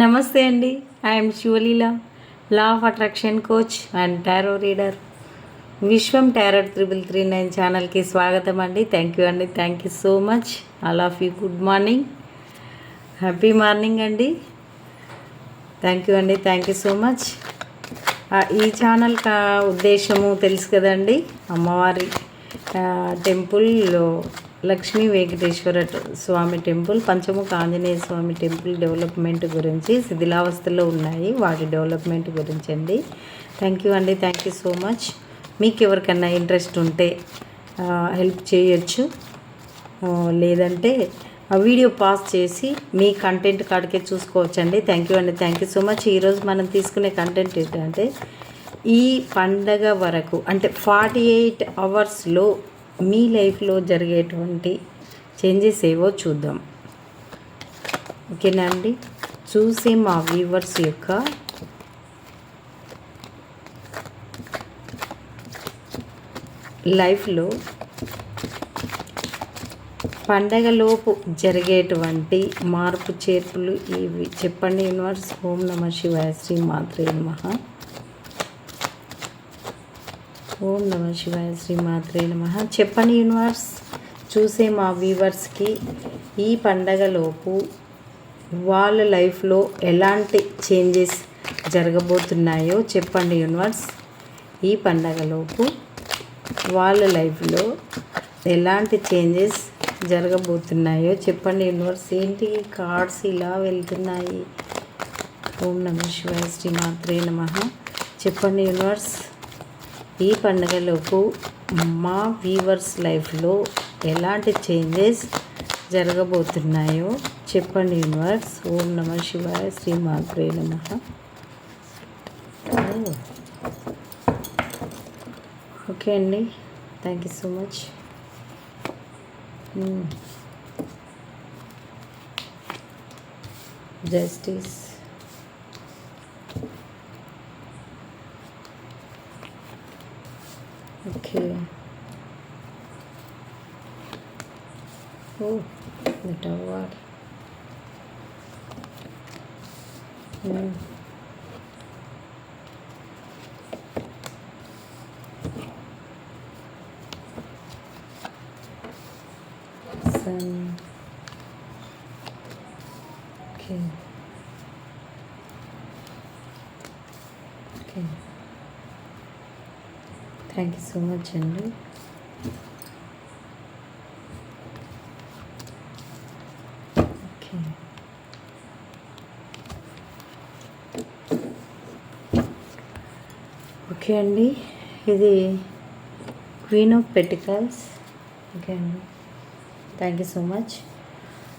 నమస్తే అండి. I'm Sivaleela law of attraction coach and tarot reader Vishwam tarot triple three nine ఛానల్కి స్వాగతం అండి. థ్యాంక్ యూ అండి. Thank you so much all of you good morning happy morning అండి. Thank you అండి. Thank you so much ఈ channel కా ఉద్దేశము తెలుసు కదండి. అమ్మవారి టెంపుల్లో Lakshmi Venkateswara Swamy temple Panchamukha Anjaneya Swamy temple development గురించి శిథిలావస్థలో ఉన్నాయి. వాటి డెవలప్మెంట్ గురించి అండి. థ్యాంక్ యూ అండి. థ్యాంక్ యూ సో మచ్ మీకు ఎవరికన్నా ఇంట్రెస్ట్ ఉంటే హెల్ప్ చేయొచ్చు. లేదంటే ఆ వీడియో పాస్ చేసి మీ కంటెంట్ కాడికే చూసుకోవచ్చండి. థ్యాంక్ యూ అండి. థ్యాంక్ యూ సో మచ్ ఈరోజు మనం తీసుకునే కంటెంట్ ఏంటంటే ఈ పండగ వరకు అంటే ఫార్టీ ఎయిట్ అవర్స్లో మీ లైఫ్లో జరిగేటువంటి చేంజెస్ ఏవో చూద్దాం. ఓకేనా అండి? చూసే మా వ్యూవర్స్ యొక్క లైఫ్లో పండగలోపు జరిగేటువంటి మార్పు చేర్పులు ఇవి. చెప్పండి యూనివర్స్. ఓం నమ శివాయ శ్రీ మాత్రే నమః. ఓం నమ శివాయ శ్రీ మాత్రే నమః. చెప్పండి యూనివర్స్ చూసే మా వ్యూవర్స్కి ఈ పండగలోపు వాళ్ళ లైఫ్లో ఎలాంటి చేంజెస్ జరగబోతున్నాయో చెప్పండి యూనివర్స్. ఈ పండగలోపు వాళ్ళ లైఫ్లో ఎలాంటి చేంజెస్ జరగబోతున్నాయో చెప్పండి యూనివర్స్. ఏంటి కార్డ్స్ ఇలా వెళ్తున్నాయి? ఓం నమ శివాయ శ్రీ మాత్రే నమ. చెప్పండి యూనివర్స్. ఈ పండుగలోపు మా వీవర్స్ లైఫ్లో ఎలాంటి చేంజెస్ జరగబోతున్నాయో చెప్పండి యూనివర్స్ ఓం నమ శివాయ శ్రీ మాత్రే నమ. ఓకే అండి. Thank you so much justice Okay. Oh, the tower. Hmm. Sun. Okay. Thank you so much అండి ఓకే ఓకే అండి ఇది క్వీన్ ఆఫ్ పెటికల్స్ ఓకే అండి థ్యాంక్ యూ సో మచ్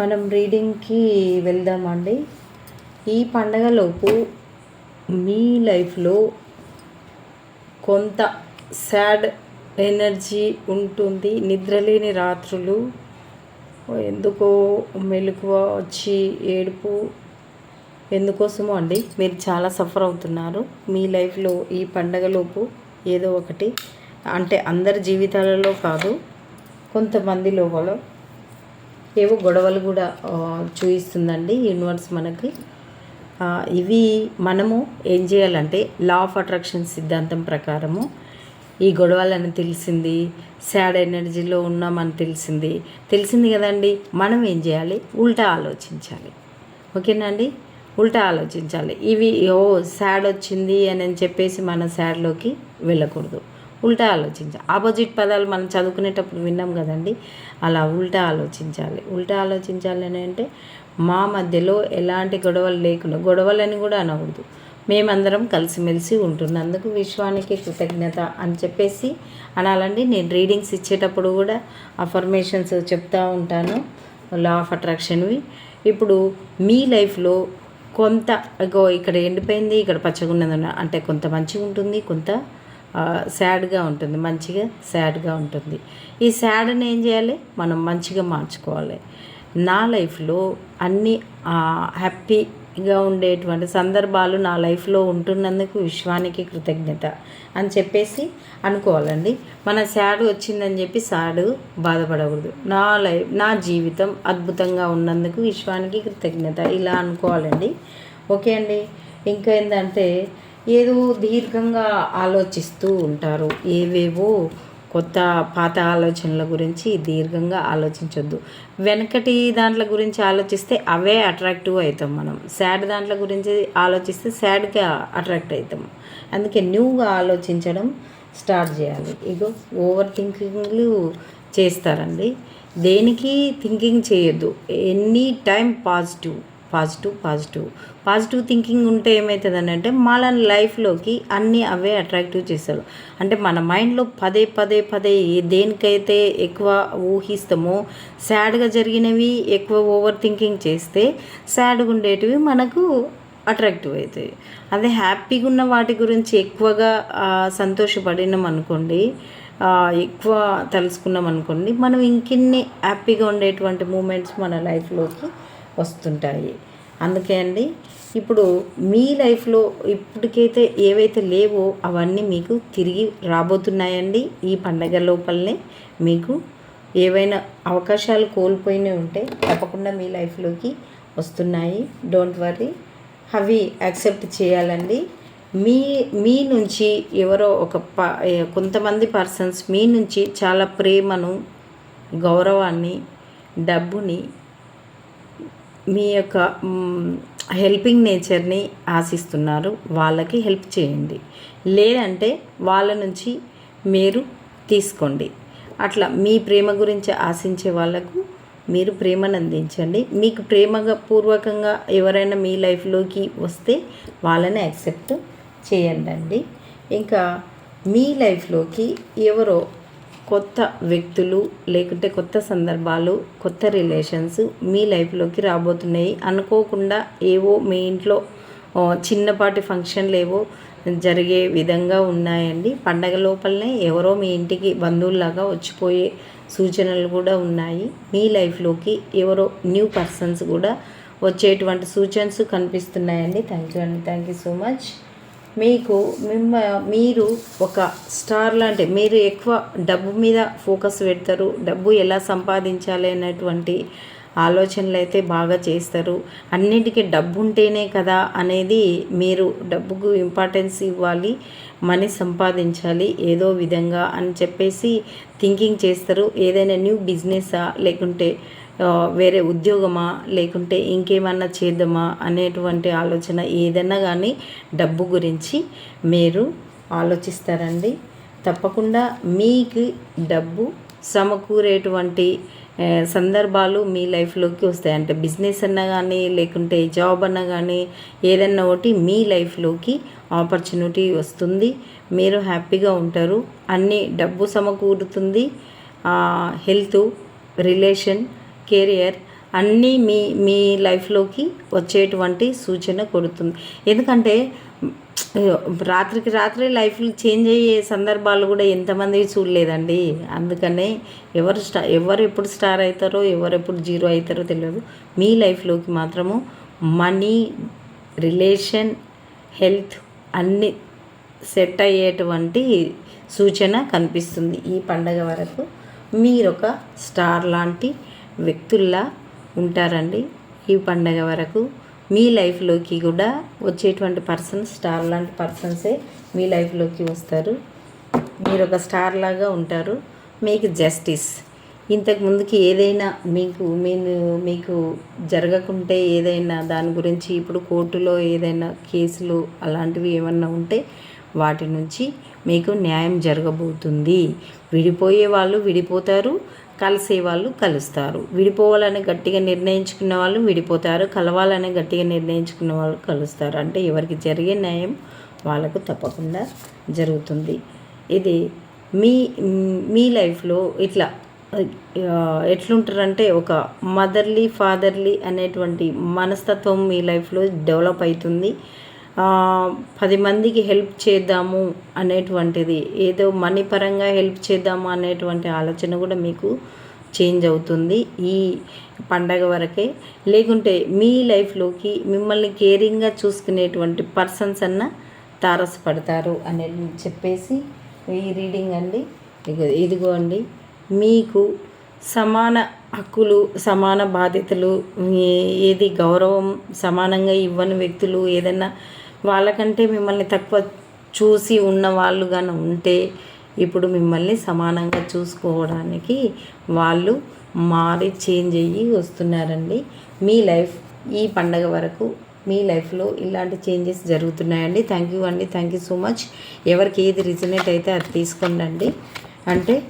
మనం రీడింగ్కి వెళ్దామండి. ఈ పండగలోపు మీ లైఫ్లో కొంత సాడ్ ఎనర్జీ ఉంటుంది. నిద్రలేని రాత్రులు. ఎందుకో మెలకువ వచ్చి ఏడుపు ఎందుకోసమో అండి. మీరు చాలా సఫర్ అవుతున్నారు. మీ లైఫ్లో ఈ పండగలోపు ఏదో ఒకటి. అంటే అందరి జీవితాలలో కాదు కొంతమంది లోపల ఏవో గొడవలు కూడా చూపిస్తుందండి యూనివర్స్ మనకి. ఇవి మనము ఏం చేయాలంటే లా ఆఫ్ అట్రాక్షన్ సిద్ధాంతం ప్రకారము ఈ గొడవలని తెలిసింది. సాడ్ ఎనర్జీలో ఉన్నామని తెలిసింది. తెలిసింది కదండి మనం ఏం చేయాలి? ఉల్టా ఆలోచించాలి. ఓకేనా అండి? ఉల్టా ఆలోచించాలి. ఇవి ఓ సాడ్ వచ్చింది అని అని చెప్పేసి మన సాడ్లోకి వెళ్ళకూడదు. ఉల్టా ఆలోచించాలి. ఆపోజిట్ పదాలు మనం చదువుకునేటప్పుడు విన్నాం కదండి అలా ఉల్టా ఆలోచించాలి. ఉల్టా ఆలోచించాలి అని అంటే మా మధ్యలో ఎలాంటి గొడవలు లేకుండా గొడవలని కూడా అనకూడదు. మేమందరం కలిసిమెలిసి ఉంటున్నందుకు విశ్వానికి కృతజ్ఞత అని చెప్పేసి అనాలండి. నేను రీడింగ్స్ ఇచ్చేటప్పుడు కూడా అఫర్మేషన్స్ చెప్తూ ఉంటాను. లా ఆఫ్ అట్రాక్షన్వి ఇప్పుడు మీ లైఫ్లో కొంత ఇగో ఇక్కడ ఎండిపోయింది ఇక్కడ పచ్చగా ఉన్నది అంటే కొంత మంచిగా ఉంటుంది కొంత సాడ్గా ఉంటుంది మంచిగా సాడ్గా ఉంటుంది. ఈ సాడ్ని ఏం చేయాలి? మనం మంచిగా మార్చుకోవాలి. నా లైఫ్లో అన్ని హ్యాపీగా ఉండేటువంటి సందర్భాలు నా లైఫ్లో ఉంటున్నందుకు విశ్వానికి కృతజ్ఞత అని చెప్పేసి అనుకోవాలండి. మన శాడు వచ్చిందని చెప్పి సాడ్ బాధపడకూడదు. నా లైఫ్ నా జీవితం అద్భుతంగా ఉన్నందుకు విశ్వానికి కృతజ్ఞత ఇలా అనుకోవాలండి. ఓకే అండి. ఇంకా ఏంటంటే ఏదో దీర్ఘంగా ఆలోచిస్తూ ఉంటారు. ఏవేవో కొత్త పాత ఆలోచనల గురించి దీర్ఘంగా ఆలోచించొద్దు. వెనకటి దాంట్ల గురించి ఆలోచిస్తే అవే అట్రాక్టివ్ అవుతాం మనం. సాడ్ దాంట్ల గురించి ఆలోచిస్తే సాడ్గా అట్రాక్ట్ అవుతాం అందుకే న్యూగా ఆలోచించడం స్టార్ట్ చేయాలి. ఇగో ఓవర్ థింకింగ్లు చేస్తారండి. దేనికి థింకింగ్ చేయొద్దు. Any time positive positive positive. Positive thinking ఉంటే ఏమవుతుందని అంటే మన లైఫ్లోకి అన్నీ అవే అట్రాక్టివ్ చేస్తారు. అంటే మన మైండ్లో పదే పదే పదే దేనికైతే ఎక్కువ ఊహిస్తామో సాడ్గా జరిగినవి ఎక్కువ ఓవర్ థింకింగ్ చేస్తే సాడ్గా ఉండేటివి మనకు అట్రాక్టివ్ అవుతాయి. అదే హ్యాపీగా ఉన్న వాటి గురించి ఎక్కువగా సంతోషపడినాం అనుకోండి ఎక్కువ తెలుసుకున్నాం అనుకోండి మనం ఇంకిన్ని హ్యాపీగా ఉండేటువంటి మూమెంట్స్ మన లైఫ్లోకి వస్తుంటాయి. అందుకే అండి ఇప్పుడు మీ లైఫ్లో ఇప్పటికైతే ఏవైతే లేవో అవన్నీ మీకు తిరిగి రాబోతున్నాయండి. ఈ పండగ లోపలనే మీకు ఏవైనా అవకాశాలు కోల్పోయినవి ఉంటే తప్పకుండా మీ లైఫ్లోకి వస్తున్నాయి. డోంట్ వరీ అవి యాక్సెప్ట్ చేయాలండి. మీ మీ నుంచి ఎవరో ఒక ప కొంతమంది పర్సన్స్ మీ నుంచి చాలా ప్రేమను గౌరవాన్ని డబ్బుని మీ యొక్క హెల్పింగ్ నేచర్ని ఆశిస్తున్నారు. వాళ్ళకి హెల్ప్ చేయండి. లేదంటే వాళ్ళ నుంచి మీరు తీసుకోండి. అట్లా మీ ప్రేమ గురించి ఆశించే వాళ్ళకు మీరు ప్రేమను అందించండి. మీకు ప్రేమగా పూర్వకంగా ఎవరైనా మీ లైఫ్లోకి వస్తే వాళ్ళని యాక్సెప్ట్ చేయండి ఇంకా మీ లైఫ్లోకి ఎవరో కొత్త వ్యక్తులు లేకుంటే కొత్త సందర్భాలు కొత్త రిలేషన్స్ మీ లైఫ్లోకి రాబోతున్నాయి. అనుకోకుండా ఏవో మీ ఇంట్లో చిన్నపాటి ఫంక్షన్లు ఏవో జరిగే విధంగా ఉన్నాయండి. పండగ లోపలనే ఎవరో మీ ఇంటికి బంధువుల్లాగా వచ్చిపోయే సూచనలు కూడా ఉన్నాయి. మీ లైఫ్లోకి ఎవరో న్యూ పర్సన్స్ కూడా వచ్చేటువంటి సూచనలు కనిపిస్తున్నాయండి. థ్యాంక్ యూ అండి. Thank you so much. మీకు మిమ్మ మీరు ఒక స్టార్ లాంటి మీరు ఎక్కువ డబ్బు మీద ఫోకస్ పెడతారు డబ్బు ఎలా సంపాదించాలి అనేటువంటి ఆలోచనలు అయితే బాగా చేస్తారు. అన్నిటికీ డబ్బు ఉంటేనే కదా అనేది మీరు డబ్బుకు ఇంపార్టెన్స్ ఇవ్వాలి మనీ సంపాదించాలి ఏదో విధంగా అని చెప్పేసి థింకింగ్ చేస్తారు. ఏదైనా న్యూ బిజినెసా లేకుంటే వేరే ఉద్యోగమా లేకుంటే ఇంకేమన్నా చేద్దామా అనేటువంటి ఆలోచన ఏదైనా కానీ డబ్బు గురించి మీరు ఆలోచిస్తారండి. తప్పకుండా మీకు డబ్బు సమకూరేటువంటి సందర్భాలు మీ లైఫ్లోకి వస్తాయి. అంటే బిజినెస్ అన్నా కానీ లేకుంటే జాబ్ అన్నా కానీ ఏదన్నా ఒకటి మీ లైఫ్లోకి ఆపర్చునిటీ వస్తుంది. మీరు హ్యాపీగా ఉంటారు. అన్నీ డబ్బు సమకూరుతుంది. హెల్త్ రిలేషన్ కెరియర్ అన్నీ మీ మీ లైఫ్లోకి వచ్చేటువంటి సూచన కొడుతుంది. ఎందుకంటే రాత్రికి రాత్రి లైఫ్లు చేంజ్ అయ్యే సందర్భాలు కూడా ఎంతమంది చూడలేదండి. అందుకనే ఎవరు స్టా ఎవరు ఎప్పుడు స్టార్ అవుతారో ఎవరు ఎప్పుడు జీరో అవుతారో తెలియదు. మీ లైఫ్లోకి మాత్రము మనీ రిలేషన్ హెల్త్ అన్నీ సెట్ అయ్యేటువంటి సూచన కనిపిస్తుంది. ఈ పండగ వరకు మీరొక స్టార్ లాంటి వ్యక్తుల్లా ఉంటారండి ఈ పండగ వరకు. మీ లైఫ్లోకి కూడా వచ్చేటువంటి పర్సన్ స్టార్ లాంటి పర్సన్సే మీ లైఫ్లోకి వస్తారు. మీరు ఒక స్టార్ లాగా ఉంటారు. మీకు జస్టిస్. ఇంతకు ముందుకి ఏదైనా మీకు మీరు మీకు జరగకుంటే ఏదైనా దాని గురించి ఇప్పుడు కోర్టులో ఏదైనా కేసులు అలాంటివి ఏమన్నా ఉంటే వాటి నుంచి మీకు న్యాయం జరగబోతుంది. విడిపోయే వాళ్ళు విడిపోతారు. కలిసే వాళ్ళు కలుస్తారు. విడిపోవాలని గట్టిగా నిర్ణయించుకున్న వాళ్ళు విడిపోతారు. కలవాలని గట్టిగా నిర్ణయించుకున్న వాళ్ళు కలుస్తారు. అంటే ఎవరికి జరిగే న్యాయం వాళ్ళకు తప్పకుండా జరుగుతుంది. ఇది మీ మీ లైఫ్లో ఇట్లా ఎట్లుంటారంటే ఒక మదర్లీ ఫాదర్లీ అనేటువంటి మనస్తత్వం మీ లైఫ్లో డెవలప్ అవుతుంది. పది మందికి హెల్ప్ చేద్దాము అనేటువంటిది ఏదో మనీ పరంగా హెల్ప్ చేద్దాము అనేటువంటి ఆలోచన కూడా మీకు చేంజ్ అవుతుంది ఈ పండగ వరకే. లేకుంటే మీ లైఫ్లోకి మిమ్మల్ని కేరింగ్గా చూసుకునేటువంటి పర్సన్స్ అన్న తారసపడతారు అని చెప్పేసి ఈ రీడింగ్ అండి. ఇదిగో అండి. మీకు సమాన హక్కులు సమాన బాధ్యతలు ఏది గౌరవం సమానంగా ఇవ్వని వ్యక్తులు ఏదైనా వాళ్ళకంటే మిమ్మల్ని తక్కువ చూసి ఉన్న వాళ్ళు కానీ ఉంటే ఇప్పుడు మిమ్మల్ని సమానంగా చూసుకోవడానికి వాళ్ళు మారి చేంజ్ అయ్యి వస్తున్నారండి. మీ లైఫ్ ఈ పండగ వరకు మీ లైఫ్లో ఇలాంటి చేంజెస్ జరుగుతున్నాయండి. థ్యాంక్ యూ అండి. Thank you so much. ఎవరికి ఏది రిజనేట్ అయితే అది తీసుకోండి అంటే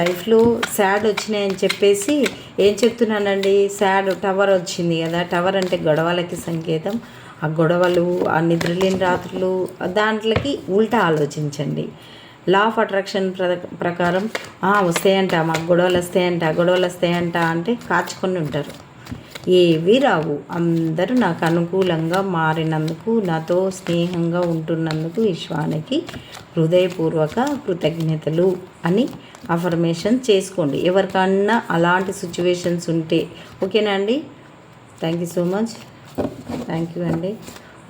లైఫ్లో శాడ్ వచ్చినాయని చెప్పేసి ఏం చెప్తున్నానండి? శాడ్ టవర్ వచ్చింది కదా. టవర్ అంటే గొడవలకి సంకేతం. ఆ గొడవలు ఆ నిద్రలేని రాత్రులు దాంట్లోకి ఉల్టా ఆలోచించండి. లా ఆఫ్ అట్రాక్షన్ ప్ర ప్రకారం వస్తాయంట మాకు గొడవలు వస్తాయంట గొడవలు వస్తాయంట అంటే కాచుకొని ఉంటారు. ఏవి రావు అందరూ నాకు అనుకూలంగా మారినందుకు నాతో స్నేహంగా ఉంటున్నందుకు విశ్వానికి హృదయపూర్వక కృతజ్ఞతలు అని అఫర్మేషన్ చేసుకోండి. ఎవరికన్నా అలాంటి సిచ్యువేషన్స్ ఉంటే ఓకేనా అండి? Thank you so much thank you అండి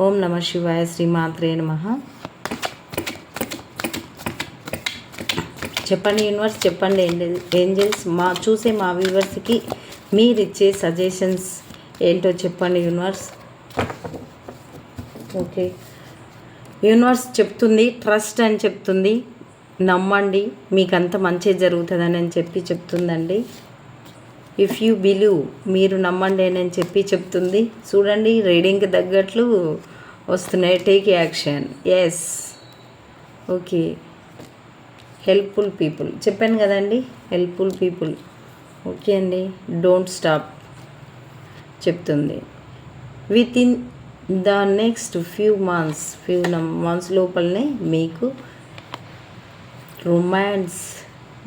ఓం నమ శివాయ శ్రీమాత్రే నమ. చెప్పండి యూనివర్స్ చెప్పండి ఏంజల్స్ మా చూసే మా వ్యూవర్స్కి మీరు ఇచ్చే సజెషన్స్ ఏంటో చెప్పండి యూనివర్స్ ఓకే యూనివర్స్ చెప్తుంది ట్రస్ట్ అని చెప్తుంది. నమ్మండి మీకు అంత మంచి జరుగుతుందని అని చెప్పి చెప్తుందండి. ఇఫ్ యూ బిలీవ్ మీరు నమ్మండి అని చెప్పి చెప్తుంది. చూడండి రీడింగ్కి తగ్గట్లు వస్తున్నాయి. Take action yes okay helpful people చెప్పాను కదండి హెల్ప్ఫుల్ పీపుల్ ఓకే అండి. డోంట్ స్టాప్ చెప్తుంది. Within the next few months few months లోపలనే మీకు రొమాన్స్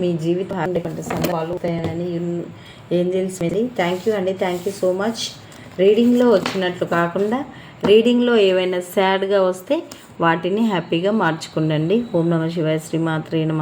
మీ జీవితం హండ్రెడ్ సందర్భాలు అవుతాయని ఏంజల్స్ మీద థ్యాంక్ యూ అండి. థ్యాంక్ యూ సో మచ్ రీడింగ్లో వచ్చినట్లు కాకుండా రీడింగ్లో ఏవైనా సాడ్గా వస్తే వాటిని హ్యాపీగా మార్చుకుండండి ఓం నమ శివాయ శ్రీమాత్రే నమ.